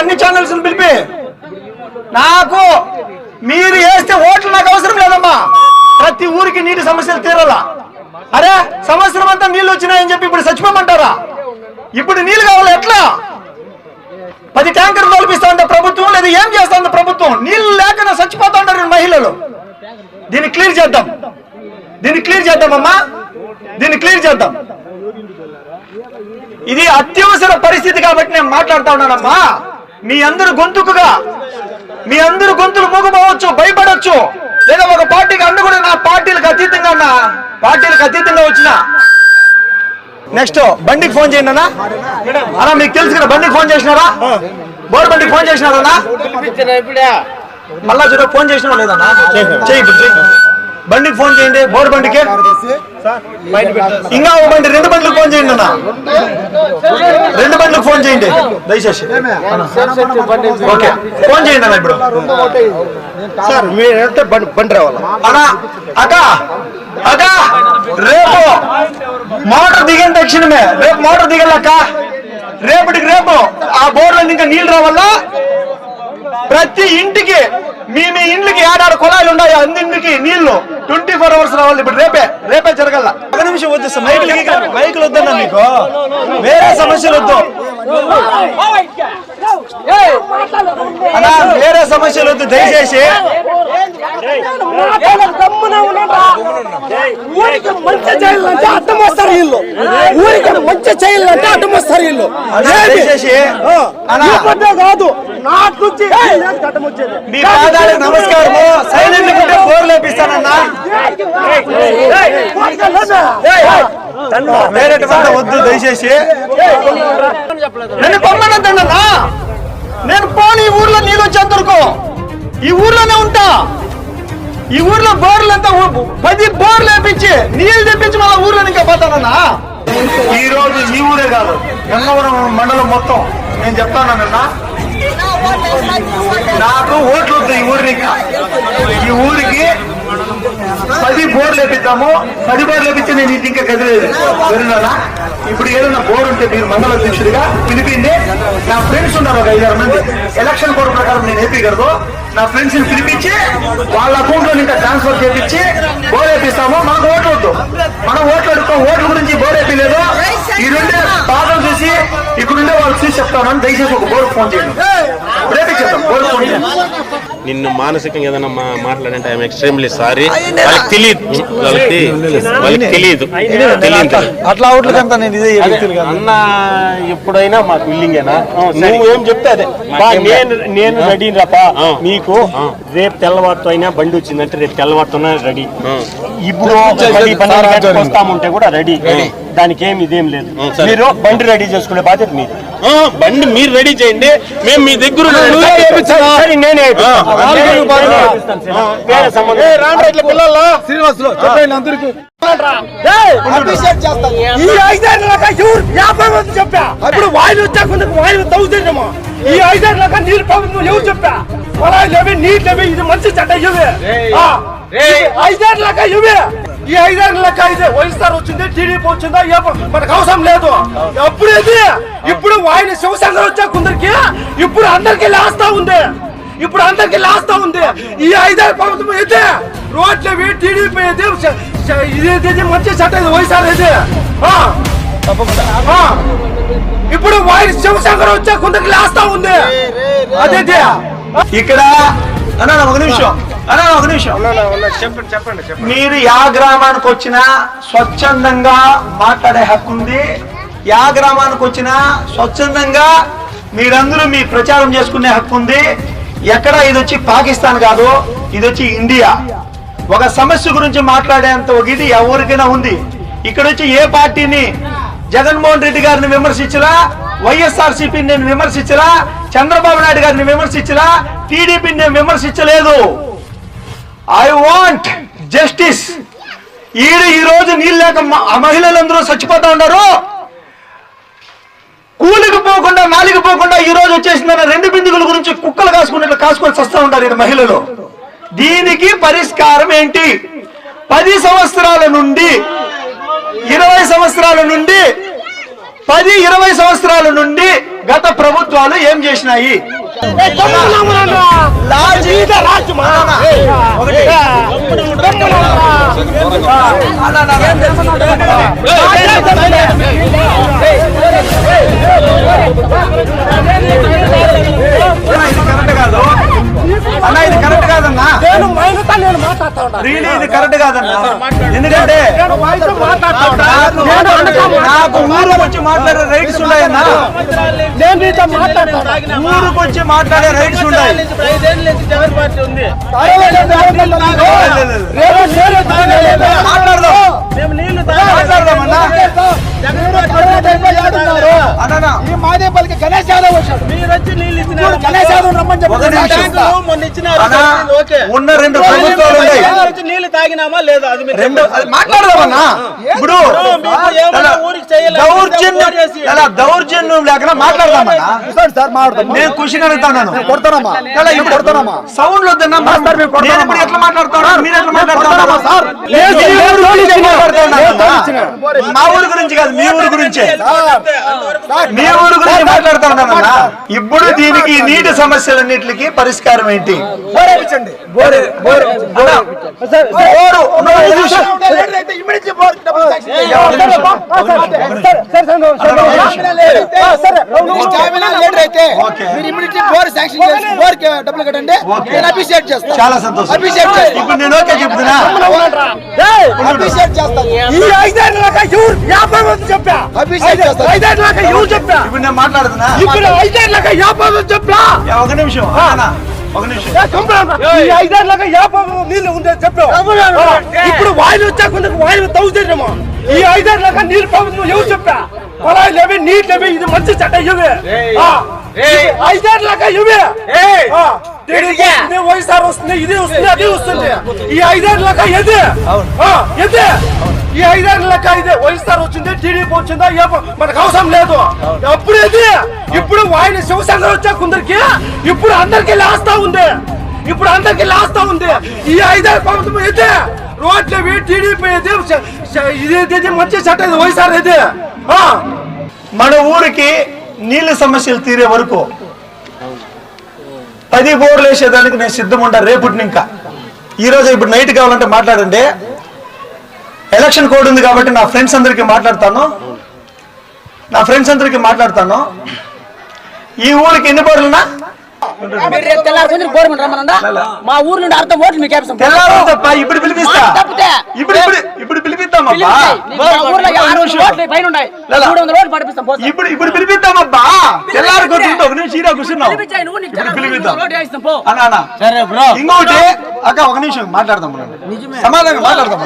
అన్ని ఛానల్స్ పిలిపి. నాకు మీరు వేస్తే ఓట్లు నాకు అవసరం లేదమ్మా. ప్రతి ఊరికి నీటి సమస్యలు తీరాలా. అరే సంవత్సరం అంతా నీళ్ళు వచ్చినాయని చెప్పి ఇప్పుడు చచ్చిపోమంటారా? ఇప్పుడు నీళ్ళు కావాలి ఎట్లా? పది ట్యాంకర్లు నడిపిస్తా ప్రభుత్వం? లేదా ఏం చేస్తా ఉంది ప్రభుత్వం? నీళ్ళు లేకుండా చచ్చిపోతా ఉంటారు మహిళలు. దీన్ని క్లియర్ చేద్దాం. దీన్ని క్లియర్ చేద్దామమ్మా. దీన్ని క్లియర్ చేద్దాం. ఇది అత్యవసర పరిస్థితి కాబట్టి నేను మాట్లాడుతా ఉన్నానమ్మా. మీ అందరు గొంతుకుగా మీ అందరు గొంతులు మూగపోవచ్చు భయపడవచ్చు లేదా ఒక పార్టీకి అండ కూడా నా పార్టీలకు అతీతంగా ఉన్నా పార్టీలకు అతీతంగా వచ్చిన. నెక్స్ట్ బండికి ఫోన్ చేయండి అన్న. అన్న మీకు తెలుసు కదా బండికి ఫోన్ చేసినారా? బోర్ బండికి ఫోన్ చేసినారన్నా మళ్ళా చూడ ఫోన్ చేసినా. లేదన్నా చేయి. బండికి ఫోన్ చేయండి బోర్ బండికి. ఇంకా ఒక బండి రెండు బండ్లకు ఫోన్ చేయండి అన్న. రెండు బండ్లకు ఫోన్ చేయండి. దయచేసి. ఓకే. ఫోన్ చేయండి అన్న ఇప్పుడు. సార్ మీరు వెళ్తే బండి బండి రావాలా? అన్న అక్క అక్క రేపు మోటార్ దిగిన తక్షణమే. రేపు మోటార్ దిగలక్క రేపటికి రేపు ఆ బోర్లో ఇంకా నీళ్ళు రావాలా? ప్రతి ఇంటికి మీ మీ ఇండ్లకి ఏడాడు కుళాయిలు ఉన్నాయి అన్నింటికి నీళ్ళు ట్వంటీ ఫోర్ అవర్స్ రావాలి ఇప్పుడు రేపే రేపే జరగల ఒక నిమిషం వద్దు మైకులు మైకులు వద్దన్నా మీకు వేరే సమస్యలు వద్దు అన్నా వేరే సమస్యలు వద్దు దయచేసి ఊరికి మంచి చేయాలంటే అడ్డం వస్తారు వీళ్ళు ఊరికి మంచి చేయాలంటే అడ్డం వస్తారు వీళ్ళు అన్నా, దయచేసి అన్నా ఇవ్వద్దే కాదు నాకు మీ పాదాలకు నమస్కారము సైలెంట్ ఉంటే లేపిస్తానన్నా వద్దు దయచేసి నన్ను పొమ్మనద్దన్నా నేను పోను ఈ ఊర్లో నీళ్ళు వచ్చేంత ఈ ఊర్లోనే ఉంటా. ఈ ఊర్లో బోర్లు అంతా పది బోర్లు వేపించి నీళ్ళు తెప్పించి మళ్ళీ ఊర్లో ఇంకా పోతానన్నా? ఈ రోజు ఈ ఊరే కాదు గంగవరం మండలం మొత్తం. నేను చెప్తానన్నా నాకు ఓట్లు వద్దు ఈ ఊరికి. ఈ ఊరికి పది బోర్లు వేపిద్దాము. పది బోర్లు వేపించి నేను ఇంటి ఇంకా కదిలేదు వెళ్ళినా ఇప్పుడు ఏదైనా బోర్ ఉంటే మీరు మండల అధ్యక్షుడిగా పిలిపింది నా ఫ్రెండ్స్ ఉన్నారు ఒక ఐదారు మంది. ఎలక్షన్ కోడ్ ప్రకారం నేను వేపించగలదు నా ఫ్రెండ్స్ని పిలిపించి వాళ్ళ అకౌంట్లో ఇంకా ట్రాన్స్ఫర్ చేపించి బోర్ వేపిస్తాము. మనకు ఓట్లు వద్దు. మనం ఓట్లు అడుగుతాం. ఓట్ల గురించి బోర్ వేపిలేదు ఈ రెండే బాధలు చూసి ఇక్కడుండే వాళ్ళు చూసి చెప్తామని దయచేసి ఒక బోర్ ఫోన్ చేయండి. నిన్ను మానసికంగా ఏదైనా మా మాట్లాడంటే ఐఎమ్ ఎక్స్ట్రీమ్లీ సారీ. వాళ్ళకి తెలియదు. వాళ్ళకి వాళ్ళకి తెలియదు. తెలియదు. అట్లా అవుట్లకంతా నేను ఇదే అన్న ఎప్పుడైనా మాకు విల్లింగేనా నువ్వేం చెప్తే అదే. నేను నేను రెడీ రాపా మీకు రేపు తెల్లవారుతో అయినా బండి వచ్చిందంటే రేపు తెల్లవారుతో రెడీ ఇప్పుడు వస్తామంటే కూడా రెడీ దానికి ఏమి ఇదేం లేదు. మీరు బండి రెడీ చేసుకునే బాధ్యత మీది. ఆ, బండి మీరు రెడీ చేయండి. మేము మీ దగ్గర చెప్పా? ఇప్పుడు వాయిల్ వాయిల్ ఈ ఐదేళ్ళ లెక్క నీరు ప్రభుత్వం ఎవరు చెప్పా? పొలాలు లేవి నీరు లేవి ఇది మంచి చెడ్డ ఇవి ఐదేళ్ళ లెక్క ఇవి ఈ ఐదేళ్ళ లెక్క ఇది వైఎస్ఆర్ వచ్చింది టీడీపీ వచ్చిందా మనకు అవసరం లేదు. అప్పుడు ఇది ఇప్పుడు వాయిల్ శివశంకర్ వచ్చా కొందరికి? ఇప్పుడు అందరికి లాస్తా ఉంది. ఇప్పుడు అందరికి లాస్తా ఉంది. ఈ ఐదేళ్ళ ప్రభుత్వం అయితే రోడ్లు టీడీపీ శ- ఇది మంచి చట్ట ఇది వైఎస్ఆర్ ఇది. ఆ. ఇప్పుడు వాయిల్ శివశంకర్ వచ్చా కొందరికి లాస్తా ఉంది. అదే. ఇక్కడ అన్నా ఒక నిమిషం. అన్నా ఒక నిమిషం. చెప్పండి చెప్పండి చెప్పండి. మీరు యా గ్రామానికి వచ్చినా స్వచ్ఛందంగా మాట్లాడే హక్కు ఉంది. యా గ్రామానికి వచ్చినా స్వచ్ఛందంగా మీరందరూ మీ ప్రచారం చేసుకునే హక్కు ఉంది. ఎక్కడ ఇది వచ్చి పాకిస్తాన్ కాదు ఇది వచ్చి ఇండియా. ఒక సమస్య గురించి మాట్లాడేంత ఒక ఇది ఎవరికైనా ఉంది. ఇక్కడ వచ్చి ఏ పార్టీని జగన్మోహన్ రెడ్డి గారిని విమర్శించలా వైఎస్ఆర్ సిపిని నేను విమర్శించలా చంద్రబాబు నాయుడు గారిని విమర్శించలా టీడీపీని నేను విమర్శించలేదు. ఐ వాంట్ జస్టిస్ ఈడ ఈ రోజు నీళ్ళు లేక ఆ మహిళలందరూ చచ్చిపోతా ఉన్నారు. కూలికి పోకుండా నాలికి పోకుండా ఈ రోజు వచ్చేసిందన్న రెండు బిందుగుల గురించి కుక్కలు కాసుకున్నట్లు కాసుకొని చస్తా ఉంటారు ఈ మహిళలు. దీనికి పరిష్కారం ఏంటి? పది సంవత్సరాల నుండి ఇరవై సంవత్సరాల నుండి పది ఇరవై సంవత్సరాల నుండి గత ప్రభుత్వాలు ఏం చేసినాయి. అన్నా, కరెక్ట్ కాదన్నా. నేను నేను మాట్లాడుతా ఇది కరెక్ట్ కాదన్నా. ఎందుకంటే నేను వాయిస్ మాట్లాడుతా ఉంటా నాకు నేను అనక నాకు వచ్చి మాట్లాడే రైట్స్ ఉన్నాయన్నా? నేను నీతో మాట్లాడుతా ఉంటా. ఊరుకు వచ్చి మాట్లాడే రైట్స్ ఉన్నాయి. మాట్లాడదాం మాట్లాడదామన్నా? అన్నా ఈ మాదేపల్లికి గణేష్ యాదవ్ వచ్చాడు. చూడు, గణేష్ యాదవ్ రమ్మని చెప్పి ఒక నిమిషం. సాక్షిస్తాం. అన్నా ఉన్న రెండు ప్రభుత్వాలు ఉన్నాయి. నీళ్ళు తాగినామా లేదా అది మీరు రెండు మాట్లాడదామన్నా? ఇప్పుడు ఊరికి చేయలేదు, దౌర్జన్యం లేకుండా మాట్లాడదామన్నా? సార్ మాట్లాడదాం నేను క్వశ్చన్ అడుగుతాను కొడతానమ్మా. అలా ఇప్పుడు కొడతానమ్మా. సౌండ్ వద్దన్నా మేము ఇప్పుడు ఎట్లా మాట్లాడుతున్నా మీరు ఎట్లా మాట్లాడుతున్నారు సార్. మీ ఊరు గురించి కాదు మీ ఊరు గురించే. మీ ఊరు గురించి మాట్లాడుతున్నానన్నా ఇప్పుడు దీనికి నీటి సమస్యలన్నిటికీ పరిష్కారం ఏంటి? బోరు బోరు శాంక్షన్ చేసి డబ్బులు కట్టండి. నేను అప్రిషియేట్ చేస్తాను చాలా సంతోషం అప్రిషియేట్ చేస్తాను ఇప్పుడు నేను ఓకే చెప్తున్నా అప్రిషియేట్ చేస్తాను ఈ యాభై మంది చెప్పా అభిషేక్ చేస్తాను. ఐదేళ్ళక ఎవరు చెప్పా ఇప్పుడు నేను మాట్లాడుతున్నా ఇప్పుడు ఐదేళ్ళక యాభై మంది చెప్పా ఒక నిమిషం ఈ ఐదేళ్ళక యాభై మంది నీళ్ళు ఉండే చెప్పావు ఇప్పుడు వాయిల్ వచ్చాక వాయిల్ తవ్వుతారేమో ఈ ఐదేళ్ళక నీళ్ళు ప్రభుత్వం ఎవరు చెప్పా? పొలాలు లేవి నీళ్ళు లేవి ఇది మంచి చట్ట ఇవి ఇది ఐదేళ్ళక ఇవి వైఎస్ఆర్ వస్తుంది ఇది వస్తుంది అది వస్తుంది ఈ ఐదేళ్ళక ఇది ఆ, ఇది ఈ ఐదేళ్ళ లెక్క ఇది వైఎస్ఆర్ వచ్చింది టీడీపీ వచ్చిందా మనకు అవసరం లేదు అప్పుడు ఇది ఇప్పుడు ఆయన శివసేన వచ్చా కొందరికి ఇప్పుడు అందరికి లాస్తా ఉంది ఇప్పుడు అందరికి లాస్తా ఉంది ఈ ఐదేళ్ళ ప్రభుత్వం ఇది రోడ్లు ఇవి, టీడీపీ ఇది ఇది మంచి చట్ట ఇది వైఎస్ఆర్ ఇది ఆ. మన ఊరికి నీళ్ళ సమస్యలు తీరే వరకు పది బోర్లు వేసేదానికి నేను సిద్ధం ఉంటా రేపుటిని ఇంకా ఈరోజు ఇప్పుడు నైట్ కావాలంటే మాట్లాడండి. ఎలక్షన్ కోడ్ ఉంది కాబట్టి నా ఫ్రెండ్స్ అందరికీ మాట్లాడతాను. నా ఫ్రెండ్స్ అందరికీ మాట్లాడతాను. ఈ ఊరికి ఎన్ని బోర్లున్నా? మీరు గవర్నమెంట్ మా ఊరు నుండి అర్థం ఓట్లు మీకు వేపిస్తాం. ఇప్పుడు పిలిపిస్తా. తప్పితే. ఇప్పుడు ఇప్పుడు ఇప్పుడు పిలిపిస్తామబ్బా ఊర్లో ఒక ఆరు ఓట్లు పైన ఉన్నాయి? మూడు వందల ఓట్లు పడిపిస్తాం. ఇప్పుడు ఇప్పుడు ఒక నిమిషం ఈరా కూర్చున్నావు. ఇప్పుడు పిలిపిద్దాం. అన్నా. ఇంకోటి అక్క ఒక నిమిషం మాట్లాడదాం. సమాధానం మాట్లాడదాం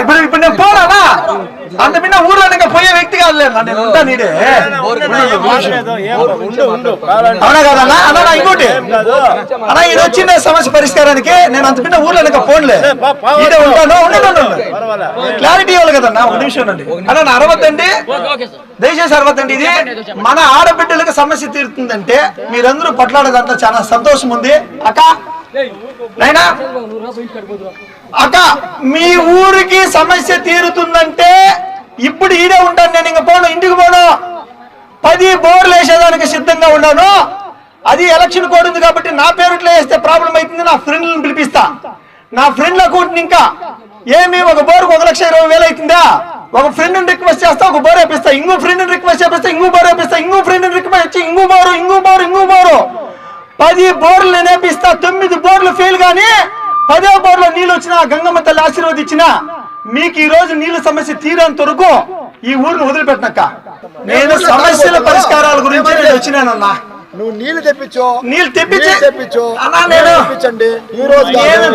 ఇప్పుడు ఇప్పుడు నేను పోరానా అంత పిన్న ఊర్లో ఇంకా పోయే వ్యక్తి కాదులే అన్నా, నేను ఉంటా నీడే. అవునా అన్నా ఇంకోటి. అన్నా ఇది వచ్చిన సమస్య పరిష్కారానికి. నేను అంత పిన్న ఊర్లో ఇంకా ఇదే ఉంటాను. ఉండండి. క్లారిటీ ఇవ్వాలి కదన్నా ఒక నిమిషం అండి అన్నా అరవద్దండి. Okay sir. దయచేసి అరవద్దండి. ఇది మన ఆడబిడ్డలకు సమస్య తీరుతుందంటే మీరందరూ పట్లాడేదంతా చాలా సంతోషం ఉంది. అక్క అక్క మీ ఊరికి సమస్య తీరుతుందంటే ఇప్పుడు ఈడే ఉంటాను నేను ఇంక పోను ఇంటికి పోను. పది బోర్లు వేసేదానికి సిద్ధంగా ఉన్నాను. అది ఎలక్షన్ కోడ్ ఉంది కాబట్టి నా పేరుట్లో వేస్తే ప్రాబ్లం అవుతుంది నా ఫ్రెండ్లను పిలిపిస్తా. నా ఫ్రెండ్ల అకౌంట్ ఇంకా ఏమి ఒక బోర్కు ఒక లక్ష ఇరవై వేలు అవుతుందా? ఒక ఫ్రెండ్ రిక్వెస్ట్ చేస్తా ఒక బోర్ వేపిస్తా. ఇంకో ఫ్రెండ్ రిక్వెస్ట్ చేపిస్తా ఇంకో బోర్ వేపిస్తా ఇంకో ఫ్రెండ్ రిక్వెస్ట్ ఇచ్చి ఇంకో బోరు ఇంకో బోరు ఇంకో బోరు. పది బోర్లు నేపిస్తా తొమ్మిది బోర్లు ఫెయిల్ కానీ పదో బోర్లో నీళ్ళు వచ్చినా గంగమ్మ తల్లి ఆశీర్వదించిన మీకు ఈ రోజు నీళ్ళ సమస్య తీరేంత వరకు ఈ ఊరిని వదిలిపెట్టినక్క. నేను సమస్యల పరిష్కారాల గురించి నేను వచ్చినానన్నా. నువ్వు నీళ్ళు తెప్పించు. నీళ్ళు తెప్పించి? నీళ్ళు తెప్పించు అన్నా నేను తెప్పించండి. ఈ రోజు. నేను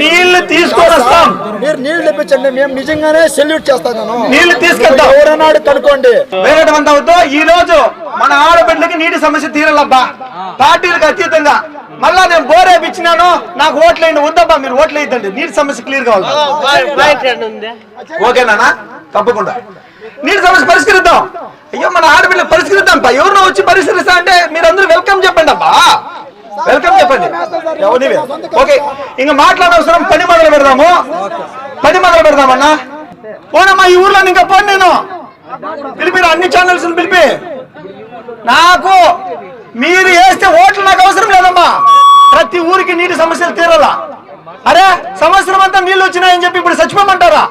నీళ్ళు తీసుకొని వస్తాం మీరు నీళ్ళు తెప్పించండి. మేము నిజంగానే సెల్యూట్ చేస్తాను నేను నీళ్ళు తీసుకెళ్తాం ఎవరన్నాడు కనుక్కోండి. వద్దు ఈ రోజు మన ఆడబిడ్డకి నీటి సమస్య తీరాలబ్బా. పార్టీలకు అతీతంగా. మళ్ళా నేను బోర్ వేయించినాను నాకు ఓట్లేయండి. వద్దబ్బా. మీరు ఓట్లు వేయద్దండి నీటి సమస్య క్లియర్ కావాలి. ఓకేనా తప్పకుండా. నీటి సమస్య పరిష్కరిద్దాం. అయ్యో మన ఆడపిల్ల పరిష్కరిద్దాం పా. ఎవరినో వచ్చి పరిష్కరిస్తా అంటే మీరందరూ వెల్కమ్ చెప్పండి అబ్బా. వెల్కమ్ చెప్పండి. ఎవరి ఓకే ఇంకా మాట్లాడవసరం పని మొదలు పెడదాము. పని మొదలు పెడదామన్నా. పోనమ్మా ఈ ఊర్లో ఇంకా పోను నేను. పిలిపిరా అన్ని ఛానల్స్ పిలిపి. నాకు మీరు వేస్తే ఓట్లు నాకు అవసరం లేదమ్మా. ప్రతి ఊరికి నీటి సమస్యలు తీరాలా? అరే సంవత్సరం అంతా నీళ్ళు వచ్చినాయని చెప్పి ఇప్పుడు చచ్చిపోమంటారా?